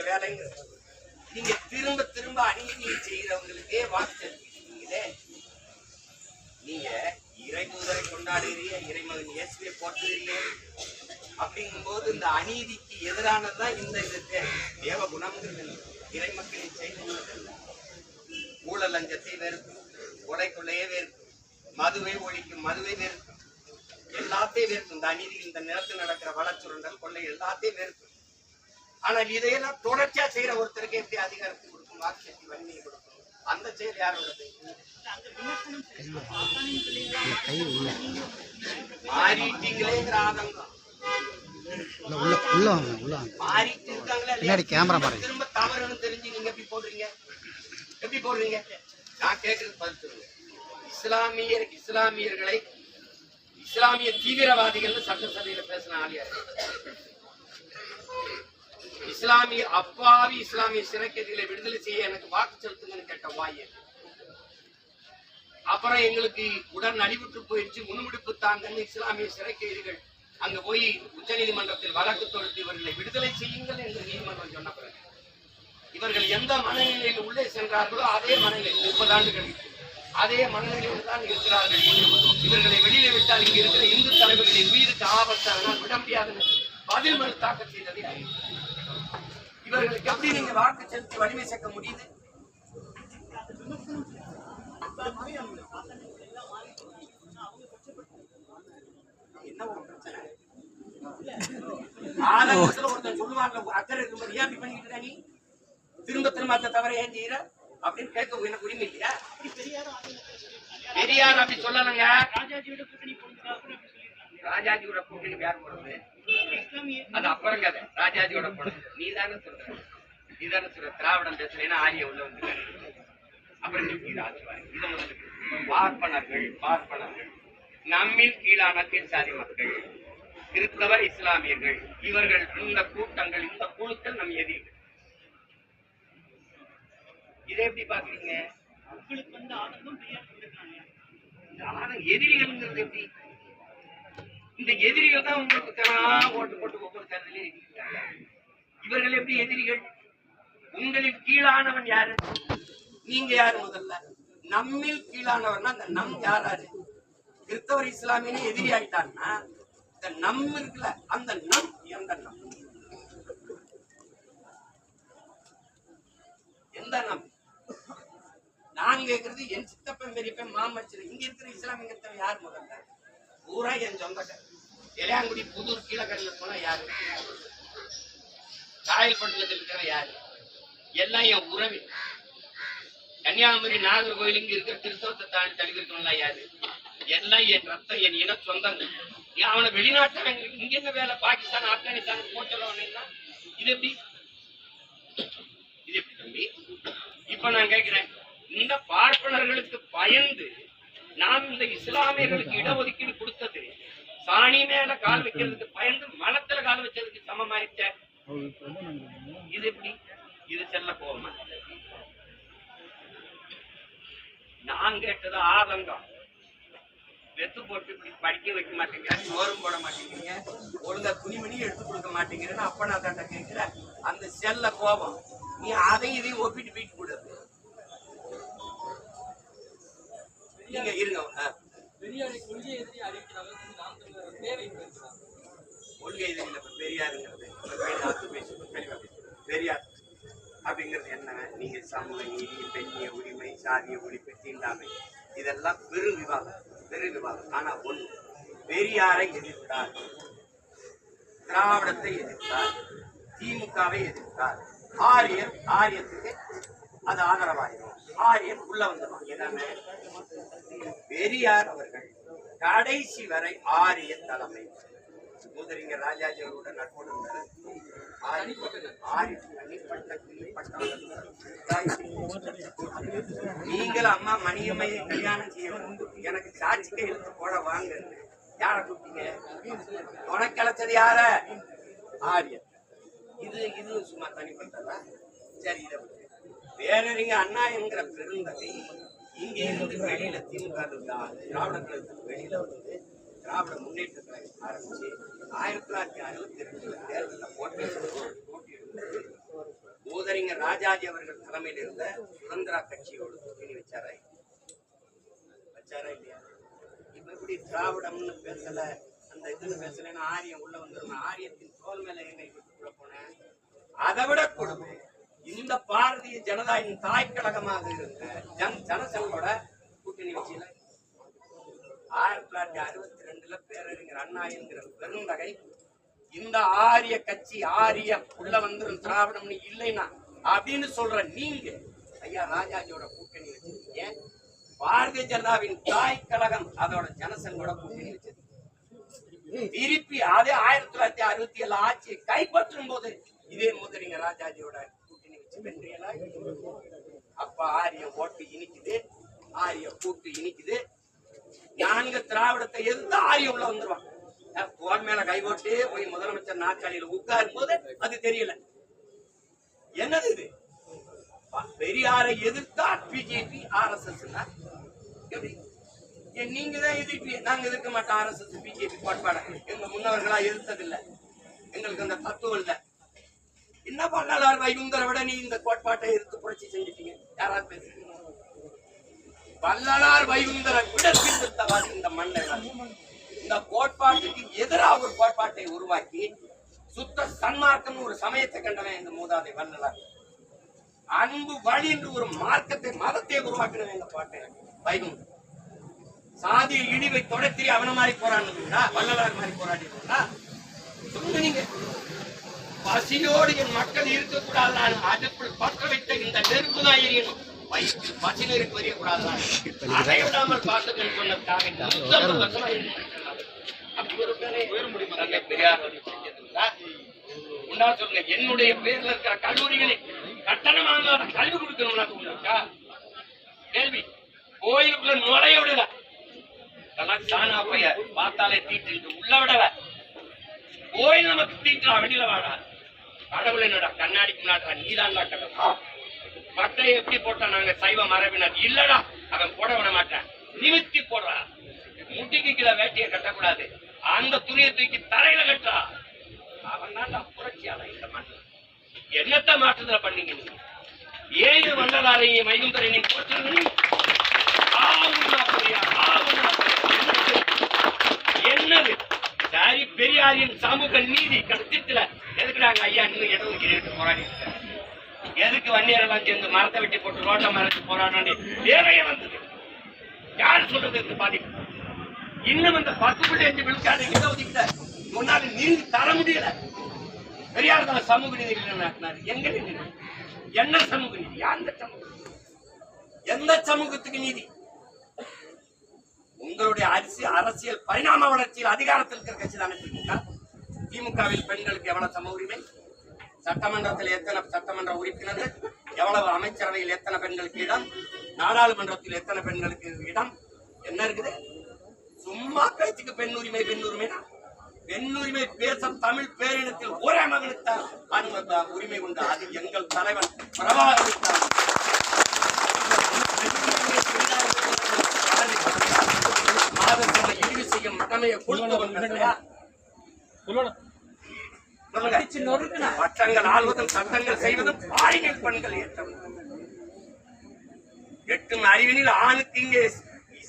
நீங்க வேலைங்க. நீங்க திரும்ப திரும்ப அநீதியை செய்யறவங்களுக்கே வாக்கு செலுத்திட்டீங்களே நீங்க இறைதூதரை கொண்டாடுகிறீங்க இறைமகன் இயேசுவை அப்படிங்கும் போது இந்த அநீதிக்கு எதிரானதுதான் இந்த இது தேவ குணம்ங்கிறது இறை இறைமக்களின் செய்திங்கிறது ஊழல் லஞ்சத்தை வெறுக்கும். கொலை கொள்ளையே வெறுக்கும். மதுவை ஒழிக்கும் மதுவை வெறுக்கும். எல்லாத்தையும் வெறுக்கும். இந்த அநீதி இந்த நிலத்தில் நடக்கிற வளச்சுரண்டல் கொள்ளை எல்லாத்தையும் வெறுக்கும். ஆனால் இதையெல்லாம் தொடர்ச்சியா செய்யற ஒருத்தருக்கு எப்படி அதிகாரத்தை கொடுக்கும் வாக்கு சக்தி வலிமையை கொடுக்கும்? அந்த செயல் யாரோடது மாறிட்டீங்களேங்கிற ஆதங்கம். மாறிட்டு இருக்காங்களா கேமரா திரும்ப தவறுன்னு தெரிஞ்சு நீங்க எப்படி போடுறீங்க? எப்படி போடுறீங்க? நான் கேட்கறது பதில் இஸ்லாமியர் இஸ்லாமியர்களை இஸ்லாமிய தீவிரவாதிகள் சட்டசபையில பேசின ஆள் யாரு? இஸ்லாமிய அப்பாவி இஸ்லாமிய சிறைக்கைதிகளை விடுதலை செய்ய எனக்கு வாக்கு செலுத்துங்கன்னு கேட்ட வாய். அப்புறம் எங்களுக்கு உடன் அடிபட்டு போயிடுச்சு முன்முடிப்பு தாங்கன்னு இஸ்லாமிய சிறை அங்க போய் உச்ச நீதிமன்றத்தில் வழக்கு தொடுத்து இவர்களை விடுதலை செய்யுங்கள் என்று நீதிமன்றம் சொன்ன பிறகு இவர்கள் எந்த மனநிலையில் உள்ளே சென்றார்களோ அதே மனநிலை முப்பது ஆண்டுகள் அதே மனநிலையில் தான் இருக்கிறார்கள். இவர்களை வெளியில விட்டால் இங்கு இருக்கிற இந்து தலைவர்களின் உயிருக்கு ஆபத்து விட முடியாதுன்னு பதில் மனு தாக்கல் செய்ததை அறிவித்தார் இவர்களுக்கு எப்படி நீங்க வாக்கு செலுத்தி வலிமை சேர்க்க முடியுது? என்ன ஒரு பிரச்சனை? ஆலங்கத்துல ஒருத்தன் சொல்லுவாங்க அக்கறை இருக்கும்போது ஏன் இப்படி பண்ணிக்கிட்டு இருக்க நீ? திரும்ப திரும்ப அந்த தவறை ஏன் செய்யற அப்படின்னு கேட்க எனக்கு உரிமை இல்லையா? பெரியார் அப்படி சொல்லணுங்க ராஜாஜியோட கூட்டணி யார் போடுறது அது அப்புறம் கதை. ராஜாஜியோட போடுறது நீ தானே சொல்ற. நீ தானே சொல்ற. திராவிடம் பேசுறேன்னா ஆரிய உள்ள வந்து அப்புறம் நீ முதல்ல பார்ப்பனர்கள் பார்ப்பனர்கள். நம்மில் கீழான கீழ் சாதி மக்கள் கிறிஸ்தவர் இஸ்லாமியர்கள் இவர்கள் இந்த கூட்டங்கள் இந்த குழுக்கள் நம் எதிரிகள் இதை எப்படி பாக்குறீங்க இந்த ஆதங்கம் எதிரிகள்ங்கிறது எப்படி? இந்த எதிரிகள் தான் உங்களுக்கு தானா ஓட்டு போட்டு ஒவ்வொரு தேர்தலையும் எதிர்க்கிறாங்க இவர்கள் எப்படி எதிரிகள்? உங்களில் கீழானவன் யாரு? நீங்க யாரு முதல்ல? நம்மில் கீழானவர்னா அந்த நம் யாராரு? கிறிஸ்தவர் இஸ்லாமியனே எதிரி ஆயிட்டான்னா இந்த நம் இருக்குல்ல அந்த நம் எந்த நம்? எந்த நம்? நான் கேக்குறது என் சித்தப்பன் பெரியப்பன் மாமச்சர் இங்க இருக்கிற இஸ்லாமியத்தவன் யார் முதல்ல? பூரா என் சொந்தக்கார இளையாங்குடி புதூர் கீழக்கரையில போனா யாரு? காயல்பட்டினத்தில் இருக்கிற யாரு? எல்லாம் என் உறவு கன்னியாகுமரி நாகர்கோயில் இங்க இருக்கிற திருத்தவத்தை தாண்டி தள்ளி யாரு? எல்லாம் என் ரத்தம் என் இன சொந்தங்கள். நீ அவனை வெளிநாட்டு இங்க என்ன வேலை பாகிஸ்தான் ஆப்கானிஸ்தான் போச்சலவனா இது எப்படி? இது எப்படி தம்பி? இப்ப நான் கேட்கிறேன் இந்த பார்ப்பனர்களுக்கு பயந்து நாம் இந்த இஸ்லாமியர்களுக்கு இடஒதுக்கீடு கொடுத்த சாணி மேல கால் வைக்கிறதுக்கு பயந்து மனத்துல கால் வச்சதுக்கு சமமாயிட்ட இது எப்படி? இது செல்ல போவோமா நான் கேட்டது ஆதங்கம். வெத்து போட்டு இப்படி படிக்க வைக்க மாட்டேங்கிற சோறும் போட மாட்டேங்கிறீங்க ஒழுங்கா துணிமணி எடுத்து கொடுக்க மாட்டேங்கிறேன்னு அப்ப நான் தட்ட கேட்கிற அந்த செல்ல கோபம். நீ அதையும் இதையும் ஒப்பிட்டு போயிட்டு கூடாது நீங்க இருங்க. பெரியாரை கொள்கை எதிரி அறிவிக்கிறாங்க நாம் தமிழர் தேவை கொள்கை இது இல்ல பெரியாருங்கிறது இப்ப பெரியார் பேசு, பெரியார். அப்படிங்கிறது என்ன? நீங்கள் சமூக நீதி பெண்ணிய உரிமை சாதிய ஒழிப்பு தீண்டாமை. இதெல்லாம் பெரு விவாதம். பெரு விவாதம். ஆனா ஒண்ணு பெரியாரை எதிர்த்தார். திராவிடத்தை எதிர்த்தார். திமுகவை எதிர்த்தார். ஆரியர் ஆரியத்துக்கு அது ஆதரவாயிரும். ஆரியர் உள்ள வந்துடும் பெரியார் அவர்கள் கடைசி வரை ஆரிய தலைமை. மூதறிஞ ராஜாஜி அவர்களோட நட்போடு இருந்தார். ஆரிய- நீங்கள் அம்மா மணியம்மையை கல்யாணம் செய்யணும் எனக்கு சாட்சி கையெழுத்து போட வாங்க. யார கூப்பிட்டீங்க? உனக்கு யார? ஆரியர் இது இது சும்மா தனிப்பட்டதா? சரி இதை பேரறிஞர் அண்ணா என்கிற பெருந்தகை இங்கே இருந்து வெளியில திமுக திராவிட கழகத்துக்கு வெளியில வந்து திராவிட முன்னேற்ற கழகம் ஆரம்பிச்சு ஆயிரத்தி தொள்ளாயிரத்தி அறுபத்தி ரெண்டுல தேர்தலில் போட்டி போட்டியிடும்போது மூதறிஞர் ராஜாஜி அவர்கள் தலைமையில் இருந்த சுதந்திரா கட்சியோடு கூட்டணி வச்சாரா? வச்சாரா இல்லையா? இப்ப எப்படி திராவிடம்னு பேசல அந்த இதுன்னு பேசலன்னு ஆரியம் உள்ள வந்துடும் ஆரியத்தின் தோல் மேல எங்க போனேன் அதை விட கொடுப்பேன் இந்த பாரதிய ஜனதாவின் தாய்க்கழகமாக இருந்த ஜன் ஜனசங்கோட கூட்டணி வச்சியில ஆயிரத்தி தொள்ளாயிரத்தி அறுபத்தி ரெண்டுல பேரறிஞர் அண்ணா என்கிற பெருந்தகை இந்த ஆரிய கட்சி ஆரிய உள்ள வந்துடும் திராவிடம்னு இல்லைன்னா அப்படின்னு சொல்ற நீங்க ஐயா ராஜாஜியோட கூட்டணி வச்சிருக்கீங்க. பாரதிய ஜனதாவின் தாய் கழகம் அதோட ஜனசங்கோட கூட்டணி வச்சிருக்கீங்க. திருப்பி அதே ஆயிரத்தி தொள்ளாயிரத்தி அறுபத்தி ஏழு ஆட்சியை கைப்பற்றும் போது இதே முதலிங்க ராஜாஜியோட கூட்டணி அப்ப ஆரிய ஓட்டு இனிக்குது ஆரிய கூட்டு இனிக்குது. நான்கு திராவிடத்தை எதிர்த்து ஆரிய உள்ள வந்துருவான் தோல் மேல கை போட்டு போய் முதலமைச்சர் நாற்காலியில உட்காரும் போது அது தெரியல. என்னது இது? பெரியாரை எதிர்த்தா பிஜேபி ஆர் எஸ் எஸ் எப்படி? நீங்க தான் எதிர்ப்பீங்க. நாங்க எதிர்க்க மாட்டோம் ஆர் எஸ் எஸ் பிஜேபி கோட்பாடை. எங்க முன்னவர்களா எதிர்த்ததில்ல. எங்களுக்கு அந்த தத்துவம் இல்லை. என்ன பண்ணலார் வைகுந்தரை விட நீ இந்த கோட்பாட்டை எடுத்து புரட்சி செஞ்சுட்டீங்க. யாராவது பேசுங்க. வள்ளலார் வைகுந்தரை விட சீர்திருத்தவாதி இந்த மன்னர் இந்த கோட்பாட்டுக்கு எதிராக ஒரு கோட்பாட்டை உருவாக்கி சுத்த சன்மார்க்கம் ஒரு சமயத்தை கண்டவன் இந்த மூதாதை வள்ளலார். அன்பு வழி என்று ஒரு மார்க்கத்தை மதத்தை உருவாக்கினவன் இந்த பாட்டை வைகுந்தர் சாதி இழிவை தொடர்த்தி அவன மாதிரி போராடுனீங்களா வள்ளலார் மாதிரி போராடினீங்களா சொல்லுங்க நீங்க. பசியோடு என் மக்கள் இருக்கக்கூடாது அதுக்குள் பற்ற வைத்த இந்த நெருப்பு தான் எரியணும். வயிற்று பசி நெருப்பு எரியக்கூடாது அதை விடாமல் பார்த்துக்கன்னு சொன்னதுக்காக இந்த வருஷமா இருக்கு. அப்படி ஒரு பேரை பெரியார் வந்து செஞ்சதுங்களா? உண்டா சொல்லுங்க என்னுடைய பேர்ல இருக்கிற கல்லூரிகளில் கட்டணமாக கல்வி கொடுக்கணும்னா இருக்கா கேள்வி. கோயிலுக்குள்ள நுழைய விடல. இதெல்லாம் தானா போய பார்த்தாலே தீட்டு உள்ள விடல. கோயில் நமக்கு தீட்டுறா வெளியில வாடா. கடவுள் என்னடா கண்ணாடிக்கு முன்னாடி நீதான்டா கடவுள். பட்டையை எப்படி போட்டா நாங்க சைவ மரபினர்? இல்லடா அவன் போட விட மாட்டான். நிமித்தி போடுறா. முட்டிக்கு கீழே வேட்டியை கட்டக்கூடாது. அந்த துணியை தூக்கி தரையில கட்டா அவன் தான் புரட்சியாளன் இந்த மண்ணில் என்னத்த மாற்றத்துல பண்ணீங்க நீங்க? ஏழு ஆவுன்னா பெரியார், ஆவுன்னா பெரியார். என்னது? சரி பெரியாரின் சமூக நீதி கருத்திட்டுல. எதுக்குறாங்க ஐயா இன்னும் இடம் ஒதுக்கீடு போராடி எதுக்கு வன்னியரெல்லாம் சேர்ந்து மரத்தை வெட்டி போட்டு ரோட்டை மறைச்சு போராடணும் தேவையே வந்தது. யார் சொல்றது பாதிப்பு இன்னும் அந்த பத்து புள்ளி அஞ்சு விழுக்காடு இட ஒதுக்கிட்ட? முன்னாடி நீதி தர முடியல. பெரியார் தான் சமூக நீதி நிலைநாட்டினாரு எங்க நீதி? என்ன சமூக நீதி? அந்த சமூக எந்த சமூகத்துக்கு நீதி? உங்களுடைய அரசியல் அரசியல் பரிணாம வளர்ச்சியில் அதிகாரத்தில் இருக்கிற கட்சி தானே திமுக திமுகவில் பெண்களுக்கு எவ்வளவு சம உரிமை? சட்டமன்றத்தில் எத்தனை சட்டமன்ற உறுப்பினர்கள்? எவ்வளவு அமைச்சரவையில் எத்தனை பெண்களுக்கு இடம்? நாடாளுமன்றத்தில் எத்தனை பெண்களுக்கு இடம்? என்ன இருக்குது? சும்மா பேச்சுக்கு பெண் உரிமை பெண் உரிமைனா? பெண் உரிமை பேசும் தமிழ் பேரினத்தில் ஒரே மகனுக்கு உரிமை உண்டு. அது எங்கள் தலைவன் பிரபாகரித்தார் இழிவு செய்யும் மகனையை கொடுத்து பட்டங்கள் ஆள்வதும் சட்டங்கள் செய்வதும் பாலியல் பெண்கள் ஏற்றம். எட்டும் அறிவினில் ஆணுக்கு இங்கே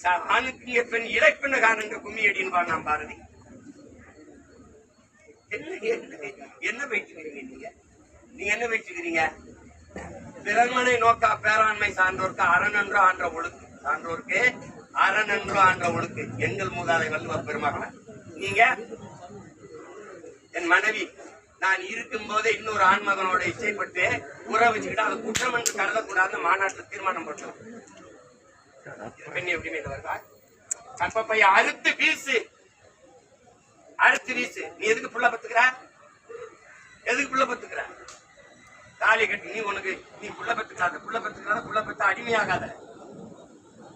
ச- ஆணுக்கு இங்கே பெண் இடைப்பெண்ண காரணங்க கும்மி அடின்னு நாம் பாரதி. என்ன என்ன- என்ன வைச்சுக்கிறீங்க நீங்க? நீங்க என்ன வைச்சுக்கிறீங்க பிறன்மனை நோக்கா பேராண்மை சான்றோர்க்கு அரணன்று ஆன்ற ஒழுக்கு. சான்றோர்க்கு அரணன்று ஆன்ற ஒழுக்கு. எங்கள் மூதாதை வள்ளுவர் பெருமக்களை நீங்க என் மனைவி நான் இருக்கும் போதே இன்னொரு ஆண்மகனோட இச்சைப்பட்டு உற வச்சுக்கிட்டு அதை குற்றம் என்று கருதக்கூடாதுன்னு மாநாட்டில் தீர்மானம் போட்டோம். பெண் பெண்ணை எப்படி வருவா? கற்பப்பைய அறுத்து வீசு. அறுத்து வீசு. நீ எதுக்கு புள்ள பத்துக்கிற? எதுக்கு புள்ள பத்துக்கிற? தாலி கட்டி நீ உனக்கு நீ புள்ள பத்துக்காத புள்ள பத்துக்காத புள்ள பத்து அடிமையாகாத.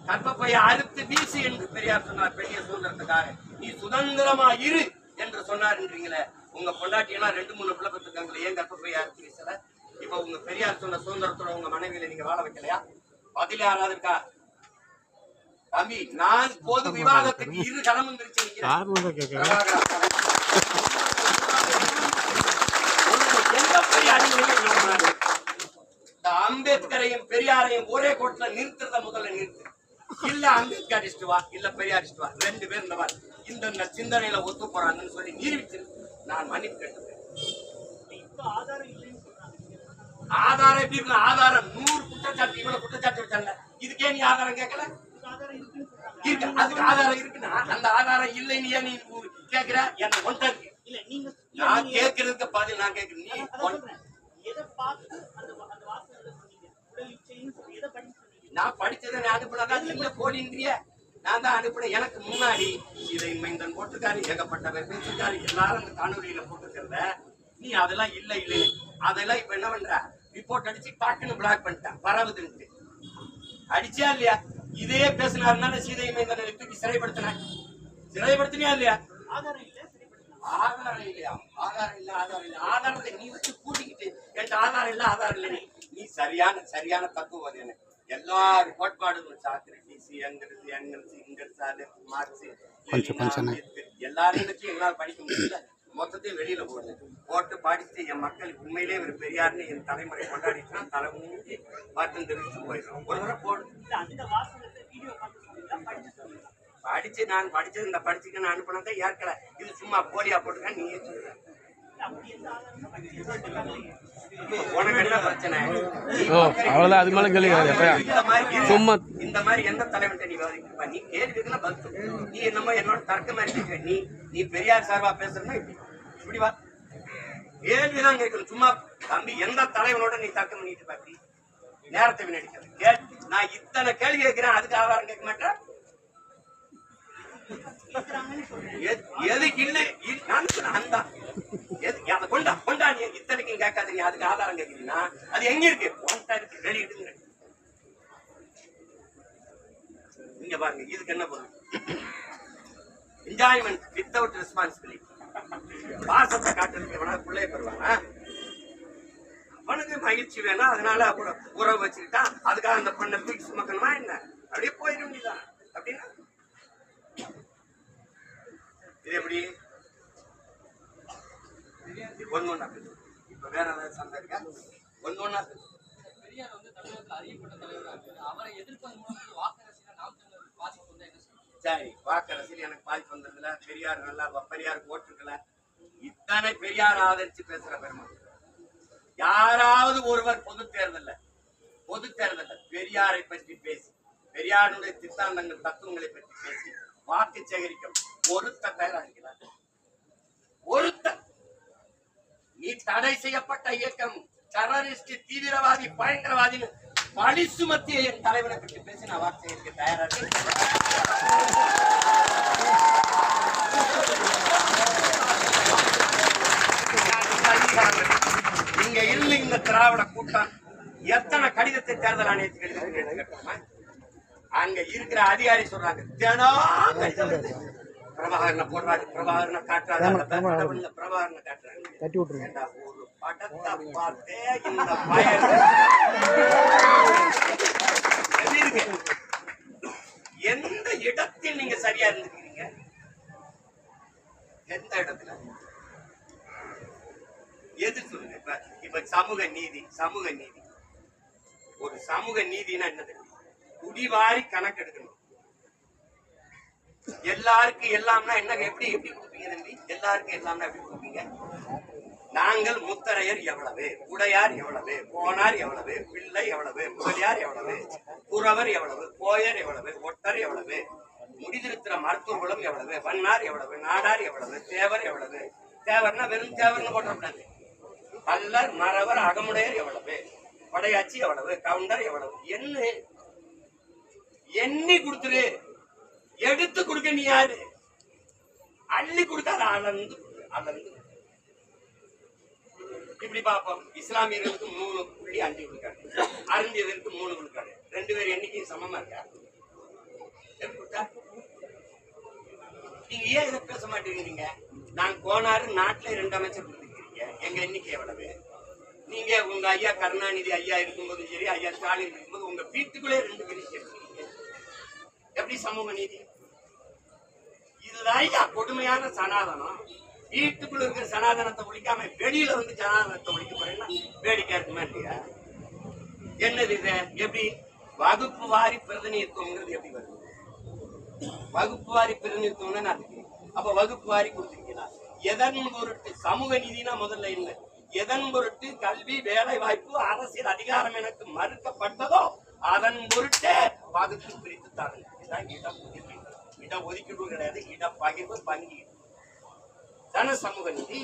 கற்பப்பைய அறுத்து வீசு என்று பெரியார் சொன்னார். பெரிய சுதந்திரத்துக்காக. நீ சுதந்திரமா இரு என்று சொன்னார்ன்றீங்களே உங்க பொண்டாட்டி எல்லாம் ரெண்டு மூணு பிள்ளை பத்துக்காங்களே ஏன் கற்பப்பைய அறுத்து வீசல இப்ப உங்க பெரியார் சொன்ன சுதந்திரத்தோட உங்க மனைவியில நீங்க வாழ வைக்கலையா? பதில் யாராவது இருக்கா? தம்பி நான் பொது விவாதத்துக்கு இரு அறிஞரையும் நம்பினாரு? அம்பேத்கரையும் பெரியாரையும் ஒரே கோட்ல நிறுத்துறத முதல்ல நிறுத்து. இல்ல அம்பேத்கரிஸ்ட் வா இல்ல பெரியாரிஸ்ட் வா. ரெண்டு பேர் இந்த மாதிரி. இந்த சிந்தனையில ஒத்து போறாங்கன்னு சொல்லி நிரூபிச்சிரு. நான் மன்னிப்பு கேட்டுக்கிறேன். ஆதாரம் எப்படி இருக்கு? ஆதாரம். நூறு குற்றச்சாட்டு இவ்வளவு குற்றச்சாட்டு வச்சாங்க. இதுக்கே நீ ஆதாரம் கேட்கல? இருக்கு. அதுக்கு ஆதாரம் இருக்குன்னா அந்த ஆதாரம் இல்லைன்னு ஏன் நீ கேக்குற என்ன ஒன்றை இருக்கு. நான் கேட்கறதுக்கு பதில் நான் கேட்கிறேன். நீ நான் படிச்சதை நான் அனுப்புனதான் நீங்க போடின்றிய நான் தான் அனுப்பினேன் எனக்கு முன்னாடி. இதை மைந்தன் போட்டிருக்காரு ஏகப்பட்டவர் பேசிருக்காரு எல்லாரும் அந்த காணொலியில போட்டுக்கிறத நீ அதெல்லாம் இல்லை இல்லை. அதெல்லாம் இப்ப என்ன பண்ற? ரிப்போர்ட் அடிச்சு டாக்குன்னு பிளாக் பண்ணிட்டேன். பரவுதுன்ட்டு. அடிச்சா இல்லையா? இதே பேசினாருனால சீதை மைந்தனை தூக்கி சிறைப்படுத்தினேன் சிறைப்படுத்தினியா இல்லையா? ஆதாரம் இல்ல ஆதாரம் இல்லையா? ஆதாரம் இல்ல ஆதாரம் இல்ல. ஆதாரத்தை நீ வச்சு கூட்டிக்கிட்டு என்கிட்ட ஆதாரம் இல்ல ஆதாரம் இல்லை நீ. சரியான சரியான தத்துவம் எனக்கு எல்லா கோட்பாடுகளும் சாக்ரட்டிஸ் எங்கிருச்சு எங்கிருச்சு இங்கிருச்சு அது மார்க்ஸ் கொஞ்சம் கொஞ்சம் எல்லாரையும் வச்சு எங்களால் படிக்க முடியல. மொத்தத்தையும் வெளியில போடுது போட்டு படிச்சு என் மக்கள் உண்மையிலே ஒரு பெரியார்னு என் தலைமுறை கொண்டாடிச்சுன்னா தலை மூஞ்சி பார்த்து தெரிவிச்சு போயிடும் ஒரு தடவை போடு. இல்ல அந்த வாசகத்தை வீடியோ பார்த்து சொன்னீங்களா படிச்சு நான் படிச்சது இந்த படிச்சுக்க நான் அனுப்பினதை ஏற்கல. இது சும்மா போலியா போட்டுக்க நீயே சொல்ற. இல்ல ஓ அது மேலே கேள்வி கிடையாது இந்த மாதிரி சும்மா இந்த மாதிரி எந்த தலைவன்ட்ட நீ விவாதிக்கப்பா நீ கேள்விக்குள்ள பதில் நீ என்னமோ என்னோட தர்க்க மாதிரி நீ நீ பெரியார் சார்பா பேசுறனா இப்படி? வா. கேள்விதான் கேட்கணும். சும்மா தம்பி எந்த தலைவனோட நீ தர்க்கம் பண்ணிட்டு பாப்பி நேரத்தை வீணடிக்காத. நான் இத்தனை கேள்வி கேட்கிறேன் அதுக்கு ஆதாரம் கேட்க மாட்டேன். எதுக்கு இல்லை அந்த. எது அதை கொண்டா கொண்டா நீ இத்தனைக்கும் கேட்காத நீ அதுக்கு ஆதாரம் கேட்கிறீங்கன்னா அது எங்க இருக்கு? உன்கிட்ட இருக்கு வெளியிடுங்க இங்க பாருங்க இதுக்கு என்ன பொருள்? என்ஜாய்மெண்ட் வித்தவுட் ரெஸ்பான்சிபிலிட்டி பாசத்தை காட்டுறதுக்கு எவனா பிள்ளைய பெறுவானா? அவனுக்கு மகிழ்ச்சி வேணும் அதனால அப்புறம் உறவு வச்சுக்கிட்டா அதுக்காக அந்த பொண்ணை தூக்கி சுமக்கணுமா என்ன? அப்படியே போயிட வேண்டியதான் அப்படின்னா இது எப்படி? ஒண்ணா பேசு இப்ப வேற ஏதாவது சண்டை இருக்கா? ஒன்னு ஒண்ணா பேசு பெரியார் வந்து தமிழகத்தில் அறியப்பட்ட தலைவராக இருக்காரு. அவரை எதிர்ப்பதன் மூலம் வாக்கரசியல நாம் தமிழர் பாதிப்பு வந்து என்ன சொல்றீங்க சரி வாக்கரசில் எனக்கு பாதிப்பு வந்ததுல பெரியார் நல்லா வ- பெரியார் ஓட்டுக்கல இத்தனை பெரியார் ஆதரிச்சு பேசுற பெருமை. யாராவது ஒருவர் பொது தேர்தல்ல பொது தேர்தல்ல பெரியாரை பற்றி பேசி பெரியாருடைய சித்தாந்தங்கள் தத்துவங்களை பற்றி பேசி வாக்கு சேகரிக்கும் ஒருத்த தயாராகிறார் ஒருத்த நீ தடை செய்யப்பட்ட இயக்கம் டெரரிஸ்ட் தீவிரவாதி பயங்கரவாதி பழி சுமத்திய என் தலைவனை பற்றி பேசி நான் வாக்கு சேகரிக்க தயாரா இங்க இல்லை இந்த திராவிட கூட்டம். எத்தனை கடிதத்தை தேர்தல் ஆணையத்துக்கு எழுதுறதுன்னு அங்க இருக்கிற அதிகாரி சொல்றாங்க தினம் கடிதம் பிரபாகரனை போடுறாரு பிரபாகரனை காட்டுறாரு பிரபாகரனை காட்டுறாங்க. தட்டி விட்டுருங்க. ஏண்டா, ஒரு படத்தை பார்த்தே இந்த பயல். எப்படி இருக்கு? எந்த இடத்தில் நீங்க சரியா இருந்துக்கிறீங்க எந்த இடத்துல? எது சொல்லுங்க? இப்ப இப்ப சமூக நீதி சமூக நீதி. ஒரு சமூக நீதினா என்னது? குடிவாரி கணக்கெடுக்கணும். எல்லாருக்கும் எல்லாம்னா என்ன? எப்படி எப்படி கொடுப்பீங்க தம்பி? எல்லாருக்கும் எல்லாம்னா எப்படி கொடுப்பீங்க? நாங்கள் முத்தரையர் எவ்வளவு உடையார் எவ்வளவு போனார் எவ்வளவு பிள்ளை எவ்வளவு முதலியார் எவ்வளவு குறவர் எவ்வளவு கோயர் எவ்வளவு ஒட்டர் எவ்வளவு முடிதிருத்திர மருத்துவர்களும் எவ்வளவு வண்ணார் எவ்வளவு நாடார் எவ்வளவு தேவர் எவ்வளவு. தேவர்னா வெறும் தேவர்னு போட்டக்கூடாது பல்லர் மறவர் அகமுடையர் எவ்வளவு படையாச்சி எவ்வளவு கவுண்டர் எவ்வளவு என்ன எண்ணி கொடுத்துரு. எடுத்து கொடுக்க நீ யாரு? அள்ளி கொடுத்தாரு அளந்து கொடு, அளந்து இப்படி பார்ப்போம். இஸ்லாமியர்களுக்கு மூணு புள்ளி அஞ்சு கொடுக்காரு. அருந்தியதற்கு மூணு கொடுக்காரு. ரெண்டு பேர் எண்ணிக்கையும் சமமா இருக்கா? நீங்க ஏன் இதை பேச மாட்டேங்கிறீங்க? நான் கோனாரு நாட்டுல ரெண்டு அமைச்சர் கொடுத்துருக்கீங்க. எங்க எண்ணிக்கை எவ்வளவு? நீங்க உங்க ஐயா கருணாநிதி ஐயா இருக்கும்போதும் சரி ஐயா ஸ்டாலின் இருக்கும்போது உங்க வீட்டுக்குள்ளே ரெண்டு பேரும் சேர்த்துக்கிறீங்க. எப்படி சமூக நீதி? இதுதான் கொடுமையான சனாதனம். வீட்டுக்குள்ள இருக்கிற சனாதனத்தை ஒழிக்காம வெளியில வந்து சனாதனத்தை ஒழிக்க போறேன்னா வேடிக்கை இருக்குமா இல்லையா? என்னது இது? எப்படி? வகுப்பு வாரி பிரதிநிதித்துவங்கிறது எப்படி வருது? வகுப்பு வாரி பிரதிநிதித்துவம் அதுக்கு? அப்ப வகுப்பு வாரி கொடுத்துருக்கீங்களா? எதன் பொருட்டு? சமூக நீதினா முதல்ல என்ன? எதன் பொருட்டு? கல்வி வேலை வாய்ப்பு அரசியல் அதிகாரம் எனக்கு மறுக்கப்பட்டதோ அதன் பொருட்டே வகுப்பு பிரித்து தாருங்க இதான் இடம் ஒதுக்கீடு. இட ஒதுக்கீடு கிடையாது இட பகிர்வு பங்கீடு. தானே சமூக நீதி.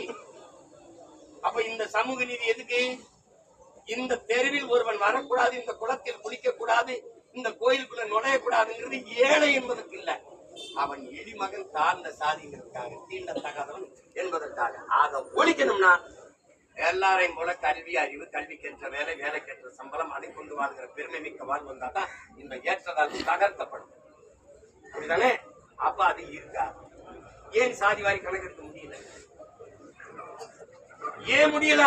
அப்ப இந்த சமூக நீதி எதுக்கு? இந்த தெருவில் ஒருவன் வரக்கூடாது இந்த குளத்தில் குளிக்க கூடாது இந்த கோயிலுக்குள்ள நுழையக்கூடாதுங்கிறது ஏழை என்பதற்கு இல்ல. அவன் எளிமகன் தாழ்ந்த சாதிங்கிறதுக்காக தீண்டத்தகாதவன் என்பதற்காக. ஆக ஒழிக்கணும்னா எல்லாரையும் போல கல்வி அறிவு கல்விக்கேற்ற வேலை வேலைக்கேற்ற சம்பளம் அதை கொண்டு வாழ்கிற பெருமை மிக்க வாழ்வு வந்தா தான் இந்த ஏற்றதால் தகர்த்தப்படும் அப்படிதானே அப்ப அது இருக்கா ஏன் சாதி வாரி கணக்கெடுக்க முடியல? ஏன் முடியல?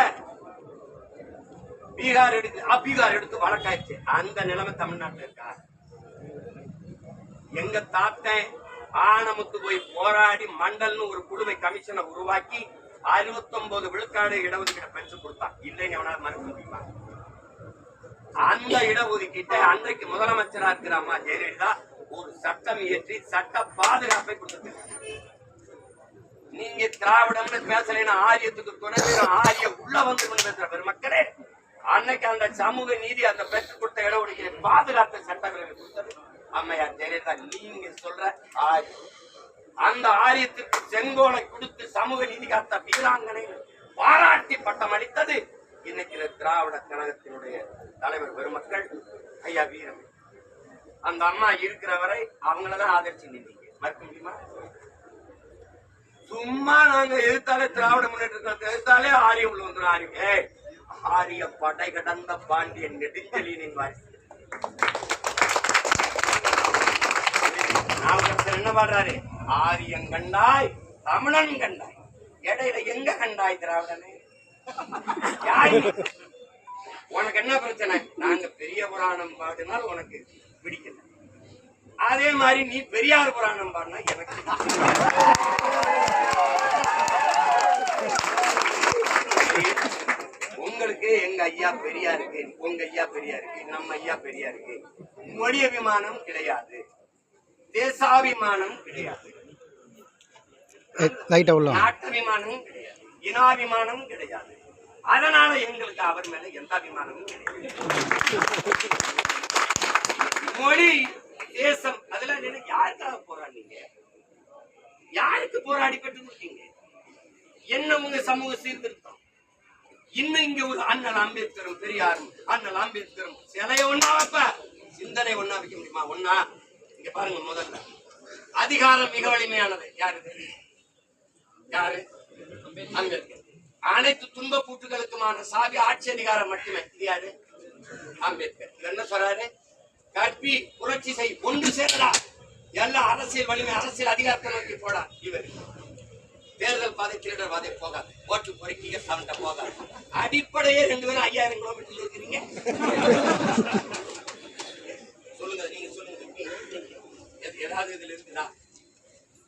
பீகார் எடுத்து பீகார் எடுத்து வழக்காயிடுச்சு. அந்த நிலைமை தமிழ்நாட்டில் இருக்கா? எங்க தாத்தன் ஆனமுத்து போய் போராடி மண்டல்னு ஒரு குழுவை கமிஷனை உருவாக்கி அறுபத்தொன்பது விழுக்காடு இடஒதுக்கீடு பெற்று கொடுத்தான். இல்லைன்னு எவனாவது மறுக்க முடியுமா? அந்த இடஒதுக்கீட்டை அன்றைக்கு முதலமைச்சரா இருக்கிற அம்மா ஜெயலலிதா ஒரு சட்டம் இயற்றி சட்ட பாதுகாப்பை கொடுத்திருக்காங்க நீங்க திராவிடம்னு பேசலைன்னா ஆரியத்துக்கு துணை ஆரிய உள்ள வந்து கொண்டு பேசுற பெருமக்களே அன்னைக்கு அந்த சமூக நீதி அந்த பெற்றுக் கொடுத்த இடஒதுக்கீடு பாதுகாத்த சட்டங்களை கொடுத்தது. அம்மையார் ஜெயலலிதா நீங்க சொல்ற ஆரியம். அந்த ஆரியத்துக்கு செங்கோலை கொடுத்து சமூக நீதி காத்த வீராங்கனை பாராட்டி பட்டம் அளித்தது இன்னைக்கு திராவிட கழகத்தினுடைய தலைவர் பெருமக்கள் ஐயா வீரம் அந்த அம்மா இருக்கிற வரை அவங்களதான் ஆதரிச்சு நின்றீங்க மறக்க முடியுமா? சும்மா நாங்க எதிர்த்தாலே திராவிட முன்னேற்ற கழகத்தை எதிர்த்தாலே ஆரியம் உள்ள வந்துடும் ஆரியம் ஆரிய படை கடந்த பாண்டியன் நெடுஞ்செலியனின் வாரிசு. என்ன பாடுறாரு? ஆரியம் கண்டாய் தமிழன் கண்டாய். இடையில எங்க கண்டாய் திராவிடனே? உனக்கு என்ன பிரச்சனை? நாங்க பெரிய புராணம் பாடினால் உனக்கு பிடிக்கல. அதே மாதிரி நீ பெரியார் புராணம் பாடினா எனக்கு உங்களுக்கு எங்க ஐயா பெரியாருக்கு உங்க ஐயா பெரியாருக்கு நம்ம ஐயா பெரியாருக்கு மொழி அபிமானம் கிடையாது. தேசாபிமானம் கிடையாது. நாட்டபிமானம் கிடையாது. இனாபிமானம் கிடையாது. அதனால எங்களுக்கு அவர் மேல எந்த அபிமானமும் கிடையாது. மொழி தேசம் அதெல்லாம் நினை யாருக்காக போராடினீங்க? யாருக்கு போராடி பெற்று கொடுத்தீங்க? என்ன உங்க சமூக சீர்திருத்தம்? இன்னும் இங்க ஒரு அண்ணல் அம்பேத்கரும் பெரியாரும் அண்ணல் அம்பேத்கரும் சிலைய ஒன்னா வைப்ப? சிந்தனை ஒண்ணா வைக்க முடியுமா? ஒண்ணா? இங்க பாருங்க முதல்ல. அதிகாரம் மிக வலிமையானது. யாரு யாரு? அம்பேத்கர். அனைத்து துன்ப கூட்டுகளுக்குமான சாவி ஆட்சி அதிகாரம் மட்டுமே. இது யாரு? அம்பேத்கர். என்ன சொல்றாரு? கற்பி புரட்சி செய் ஒன்று சேரடா எல்லா அரசியல் வலிமை அரசியல் அதிகாரத்தை நோக்கி போடா இவர். தேர்தல் பாதை திருடர் பாதை போகாது. ஓட்டு பொறுக்கிங்க சண்டை போகாது. அடிப்படையே ரெண்டு பேரும் ஐயாயிரம் கிலோமீட்டர் இருக்கிறீங்க. சொல்லுங்க நீங்க சொல்லுங்க ஏதாவது இதுல இருக்குதா?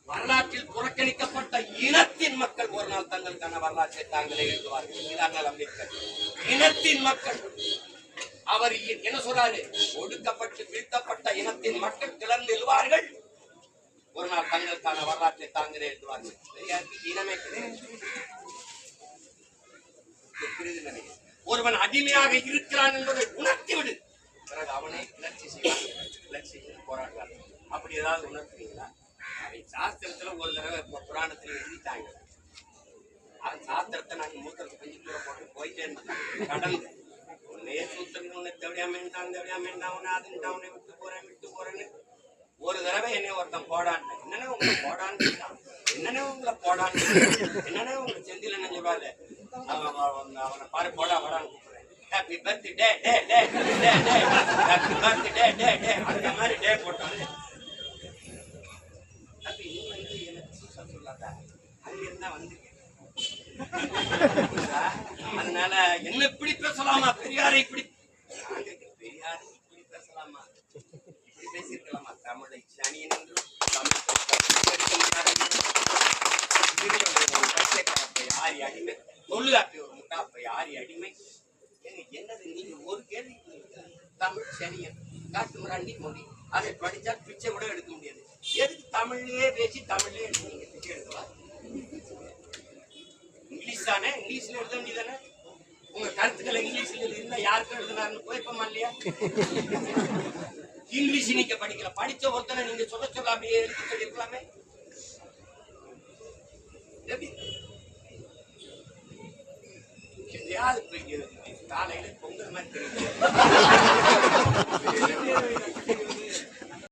வரலாற்றில் புறக்கணிக்கப்பட்ட இனத்தின் மக்கள் ஒரு நாள் தங்களுக்கான வரலாற்றை தாங்களே எழுதுவார்கள். இதான் அம்பேத்கர். இனத்தின் மக்கள் அவர் என்ன சொல்றாரு? ஒடுக்கப்பட்டு வீழ்த்தப்பட்ட இனத்தின் மட்டும் கிளர்ந்து எழுவார்கள் ஒரு நாள் தங்களுக்கான வரலாற்றை தாங்களே எழுதுவார்கள் இனமே கிடையாது. ஒருவன் அடிமையாக இருக்கிறான் என்பதை உணர்த்தி விடு. பிறகு அவனை கிளர்ச்சி செய்வான். கிளர்ச்சி செய்து அப்படி ஏதாவது உணர்த்துறீங்களா? அதை சாஸ்திரத்துல ஒரு தடவை புராணத்துல எழுதிட்டாங்க. அவன் சாஸ்திரத்தை நான் மூத்தத்தை கொஞ்சம் தூரம் போட்டு போயிட்டே இருந்தோம் கடந்து உன்னையே சூத்திரம் உன்னை தேவையா வேண்டாம் தேவையா வேண்டாம் உன்னை உன்னை விட்டு போறேன் விட்டு போறேன்னு ஒரு தடவை என்னை ஒருத்தன் போடான்னு என்னன்னு உங்களை போடான்னு கேட்டான். என்னன்னு உங்களை போடான்னு என்னன்னு உங்களை செந்தில என்ன அவன் அவனை பாரு போடா போடான்னு கூப்பிடுறேன் ஹாப்பி பர்த்டே டே டே டே டே டே ஹாப்பி பர்த்டே டே டே அந்த மாதிரி டே போட்டான் அப்படி நீ வந்து எனக்கு சீசா சொல்லாத அங்க இருந்தா அதனால என்ன இப்படி பேசலாமா? பெரியாரை இப்படி பெரியார் இப்படி பேசலாமா? இப்படி பேசியிருக்கலாமா? தமிழை சனியன் ஆரி அடிமை தொழுகாப்பி ஒரு முட்டாப்பை ஆரி அடிமை. என்னது நீங்க ஒரு கேள்வி தமிழ் சனியன் காட்டு மிராண்டி மொழி அதை படிச்சா பிச்சை கூட எடுக்க முடியாது. எதுக்கு தமிழ்லயே பேசி தமிழ்லயே நீங்க பிச்சை எடுக்கலாம்? இங்கிலீஷ் தானே இங்கிலீஷ்ல எழுத வேண்டியதானே உங்க கருத்துக்களை இங்கிலீஷ்ல இருந்தா யாருக்கும் எழுதினாருன்னு குழப்பமா இல்லையா? இங்கிலீஷ் நீங்க படிக்கல. படிச்ச ஒருத்தனை நீங்க சொல்ல சொல்ல அப்படியே எழுதி சொல்லிருக்கலாமே எதையாவது போய் காலையில பொங்கல் மாதிரி தெரியும்